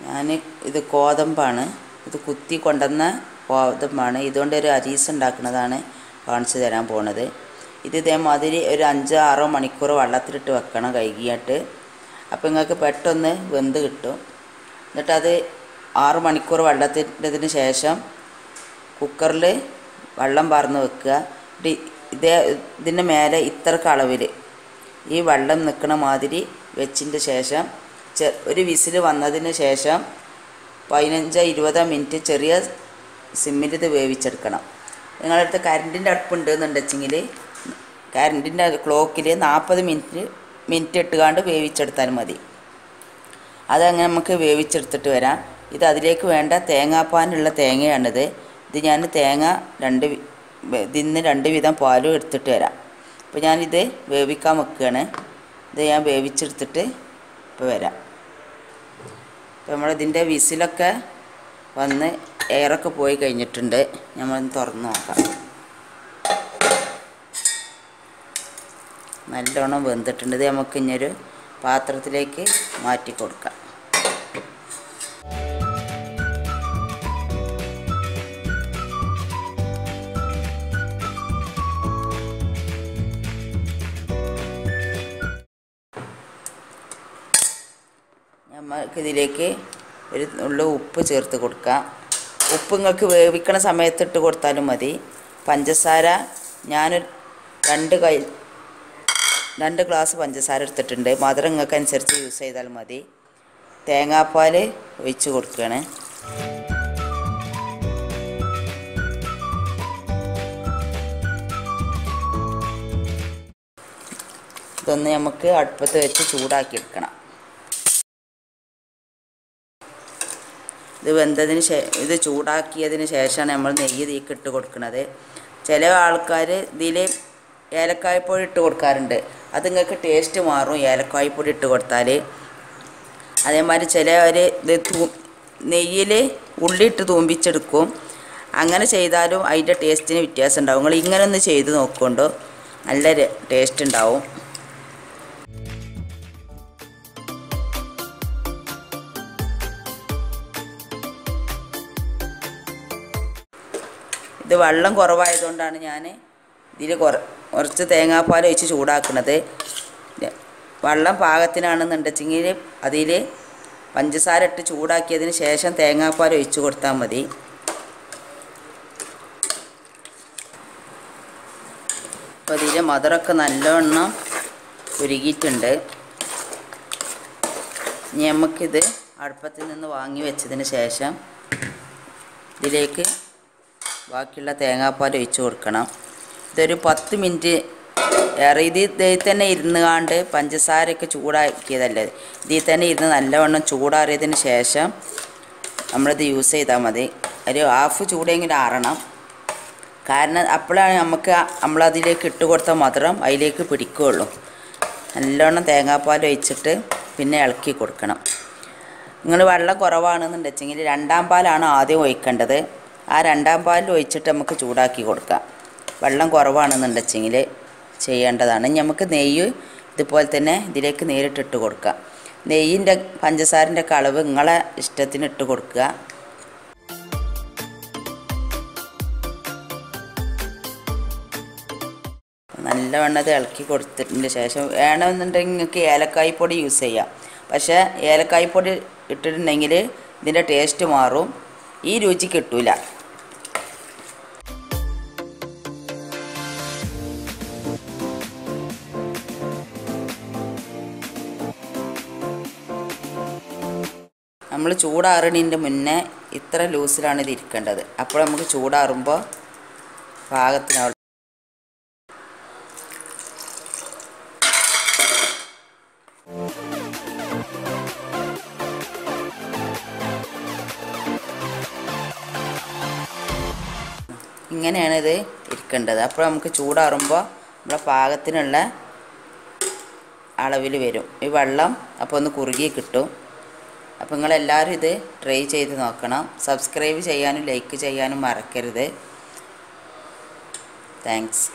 ഞാൻ ഇത് ഗോതമ്പാണ്. ഇത് കുത്തി കൊണ്ടുവന്ന ഗോതമ്പാണ്. ഇതുകൊണ്ട് ഒരു അരീസ് ഉണ്ടാക്കുന്നതാണ് കാണിച്ചു തരാൻ പോണത്. ഇത് ഇതേമാതിരി ഒരു അഞ്ചോ ആറോ മണിക്കൂർ വെള്ളത്തിലിട്ട് വെക്കണം കഴുകിയിട്ട്. അപ്പോൾ നിങ്ങൾക്ക് പെട്ടെന്ന് വെന്ത് കിട്ടും. എന്നിട്ടത് ആറ് മണിക്കൂർ വെള്ളത്തിന്റെതിന് ശേഷം കുക്കറിൽ വെള്ളം പാർന്ന് വെക്കുക. ഇതേ ഇതിന്റെ മേലെ ഇത്രക്ക് അളവിൽ ഈ വെള്ളം നിൽക്കണ മാതിരി വെച്ചിന്റെ ശേഷം ഒരു വിസിൽ വന്നതിന് ശേഷം പതിനഞ്ച് ഇരുപത് മിനിറ്റ് ചെറിയ സിമ്മിൽ ഇത് വേവിച്ചെടുക്കണം. നിങ്ങളുടെ അടുത്ത് കരണ്ടിന്റെ അടുപ്പുണ്ട് എന്നുണ്ടെച്ചെങ്കിൽ കരണ്ടിന്റെ ക്ലോക്കിൽ നാൽപ്പത് മിനിറ്റ് മിനിറ്റ് ഇട്ടുകാണ്ട് വേവിച്ചെടുത്താൽ മതി. അതങ്ങനെ നമുക്ക് വേവിച്ചെടുത്തിട്ട് വരാം. ഇത് അതിലേക്ക് വേണ്ട തേങ്ങാപ്പാനുള്ള തേങ്ങയാണിത്. ഇത് ഞാൻ തേങ്ങ രണ്ട് ഇതിന്ന് രണ്ട് വിധം പാലും എടുത്തിട്ട് വരാം. അപ്പോൾ ഞാനിത് വേവിക്കാൻ വെക്കുകയാണ്. ഇത് ഞാൻ വേവിച്ചെടുത്തിട്ട് ഇപ്പോൾ വരാം. നമ്മളിതിന്റെ വിസിലൊക്കെ വന്ന് എയറൊക്കെ പോയി കഴിഞ്ഞിട്ടുണ്ട്. നമ്മളൊന്ന് തുറന്ന് നോക്കാം. നല്ലോണം വെന്തിട്ടുണ്ട്. ഇത് നമുക്ക് പാത്രത്തിലേക്ക് മാറ്റി കൊടുക്കാം. നമുക്ക് ഇതിലേക്ക് ഒരു ഉള്ള ഉപ്പ് ചേർത്ത് കൊടുക്കാം. ഉപ്പ് നിങ്ങൾക്ക് വേവിക്കണ സമയത്ത് ഇട്ട് കൊടുത്താലും മതി. പഞ്ചസാര ഞാൻ രണ്ട് കൈ രണ്ട് ഗ്ലാസ് പഞ്ചസാര എടുത്തിട്ടുണ്ട്. മധുരം നിങ്ങൾക്ക് അനുസരിച്ച് യൂസ് ചെയ്താൽ മതി. തേങ്ങാപ്പാൽ ഒഴിച്ച് കൊടുക്കുകയാണ് ഇതൊന്ന് നമുക്ക് അടുപ്പത്ത് വെച്ച് ചൂടാക്കി എടുക്കണം. ഇത് വെന്തതിന് ശേ ഇത് ചൂടാക്കിയതിന് ശേഷമാണ് നമ്മൾ നെയ്യ് തീക്ക് ഇട്ട് കൊടുക്കുന്നത് ചില ആൾക്കാർ ഇതിൽ ഏലക്കായ്പൊടി ഇട്ട് കൊടുക്കാറുണ്ട്. അത് നിങ്ങൾക്ക് ടേസ്റ്റ് മാറും ഏലക്കായ്പൊടി ഇട്ട് കൊടുത്താൽ അതേമാതിരി ചിലവർ ഇത് തൂ നെയ്യിൽ ഉള്ളിയിട്ട് തൂമ്പിച്ചെടുക്കും. അങ്ങനെ ചെയ്താലും അതിന്റെ ടേസ്റ്റിന് വ്യത്യാസം ഉണ്ടാവും. നിങ്ങൾ ഇങ്ങനെ ഒന്ന് ചെയ്ത് നോക്കുകൊണ്ട്. നല്ല ടേസ്റ്റ് ഉണ്ടാവും. ഇത് വെള്ളം കുറവായതുകൊണ്ടാണ് ഞാൻ ഇതിൽ കുറ കുറച്ച് തേങ്ങാപ്പാൽ ഒഴിച്ച് ചൂടാക്കുന്നത് വെള്ളം പാകത്തിനാണെന്നുണ്ടെച്ചെങ്കിൽ അതിൽ പഞ്ചസാര ഇട്ട് ചൂടാക്കിയതിന് ശേഷം തേങ്ങാപ്പാൽ ഒഴിച്ച് കൊടുത്താൽ മതി. അപ്പോൾ ഇതിൽ മധുരമൊക്കെ നല്ലവണ്ണം ഉരുകിയിട്ടുണ്ട്. ഇനി നമുക്കിത് അടുപ്പത്തിൽ നിന്ന് വാങ്ങി വെച്ചതിന് ശേഷം ഇതിലേക്ക് ബാക്കിയുള്ള തേങ്ങാപ്പാൽ ഒഴിച്ച് കൊടുക്കണം. ഇതൊരു പത്ത് മിനിറ്റ് ഏറെ ഇത് ഇതിൽ തന്നെ ഇരുന്ന് കാണ്ട് പഞ്ചസാരയൊക്കെ ചൂടാക്കിയതല്ലേ? ഇതിൽ തന്നെ ഇരുന്ന് നല്ലവണ്ണം ചൂടാറിയതിന് ശേഷം നമ്മളിത് യൂസ് ചെയ്താൽ മതി. ഒരു ഹാഫ് ചൂടെങ്കിലും ആറണം. കാരണം അപ്പോഴാണ് നമുക്ക് നമ്മളതിലേക്ക് ഇട്ട് കൊടുത്ത മധുരം അതിലേക്ക് പിടിക്കുകയുള്ളൂ. നല്ലവണ്ണം തേങ്ങാപ്പാൽ ഒഴിച്ചിട്ട് പിന്നെ ഇളക്കി കൊടുക്കണം. നിങ്ങൾ വെള്ളം കുറവാണെന്നുണ്ടെച്ചെങ്കിൽ രണ്ടാം പാലാണ് ആദ്യം ഒഴിക്കേണ്ടത്. ആ രണ്ടാം പാലിൽ ഒഴിച്ചിട്ട് നമുക്ക് ചൂടാക്കി കൊടുക്കാം. വെള്ളം കുറവാണെന്നുണ്ടെച്ചെങ്കിൽ ചെയ്യേണ്ടതാണ്. നമുക്ക് നെയ്യ് ഇതുപോലെ തന്നെ ഇതിലേക്ക് നേരിട്ടിട്ട് കൊടുക്കാം. നെയ്യിന്റെ പഞ്ചസാരന്റെ കളവ് നിങ്ങളെ ഇഷ്ടത്തിന് ഇട്ട് കൊടുക്കുക. നല്ലവണ്ണം അത് ഇളക്കി കൊടുത്തതിന് ശേഷം വേണമെന്നുണ്ടെങ്കിൽ നിങ്ങൾക്ക് ഏലക്കായ് പൊടി യൂസ് ചെയ്യാം. പക്ഷേ ഏലക്കായ് പൊടി ഇട്ടിട്ടുണ്ടെങ്കിൽ ഇതിന്റെ ടേസ്റ്റ് മാറും. ഈ രുചി കിട്ടൂല. നമ്മൾ ചൂടാറുന്നതിന്റെ മുന്നേ ഇത്ര ലൂസിലാണ് ഇത് ഇരിക്കേണ്ടത്. അപ്പോൾ നമുക്ക് ചൂടാറുമ്പോൾ പാകത്തിനുള്ള ഇങ്ങനെയാണ് ഇത് ഇരിക്കേണ്ടത്. അപ്പോൾ നമുക്ക് ചൂടാറുമ്പോൾ നമ്മുടെ പാകത്തിനുള്ള അളവിൽ വരും. ഈ വെള്ളം അപ്പോൾ ഒന്ന് കുറുകി കിട്ടും. അപ്പോൾ നിങ്ങളെല്ലാവരും ഇത് ട്രൈ ചെയ്ത് നോക്കണം. സബ്സ്ക്രൈബ് ചെയ്യാനും ലൈക്ക് ചെയ്യാനും മറക്കരുത്. താങ്ക്സ്